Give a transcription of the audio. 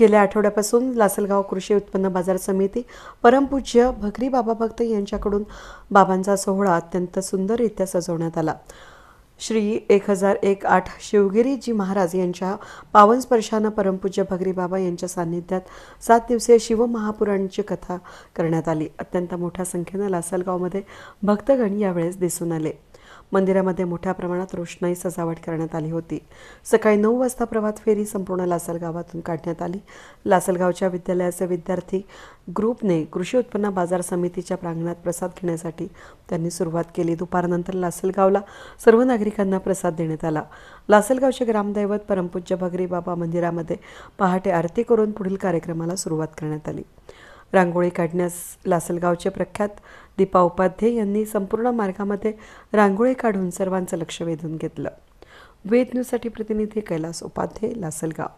गेल्या आठवड्यापासून लासलगाव कृषी उत्पन्न बाजार समिती परमपूज्य भकरी बाबा भक्त यांच्याकडून बाबांचा सोहळा अत्यंत सुंदररित्या सजवण्यात आला. श्री एक हजार एक आठ शिवगिरीजी महाराज यांच्या पावनस्पर्शानं परमपूज्य भगरी बाबा यांच्या सान्निध्यात सात दिवसीय शिवमहापुराणची कथा करण्यात आली. अत्यंत मोठ्या संख्येनं लासलगावमध्ये भक्तगण यावेळेस दिसून आले. मंदिरामध्ये मोठ्या प्रमाणात रोषणाई सजावट करण्यात आली होती. सकाळी नऊ वाजता प्रभात फेरी संपूर्ण लासलगावातून काढण्यात आली. लासलगावच्या विद्यालयाचे विद्यार्थी ग्रुपने कृषी उत्पन्न बाजार समितीच्या प्रांगणात प्रसाद घेण्यासाठी त्यांनी सुरुवात केली. दुपारनंतर लासलगावला सर्व नागरिकांना प्रसाद देण्यात आला. लासलगावचे ग्रामदैवत परमपूज्य भगरी बाबा मंदिरामध्ये पहाटे आरती करून पुढील कार्यक्रमाला सुरुवात करण्यात आली. रांगोळी काढण्यास लासलगावचे प्रख्यात दीपा उपाध्ये यांनी संपूर्ण मार्गामध्ये रांगोळी काढून सर्वांचं लक्ष वेधून घेतलं. वेद न्यूजसाठी प्रतिनिधी कैलास उपाध्ये लासलगाव.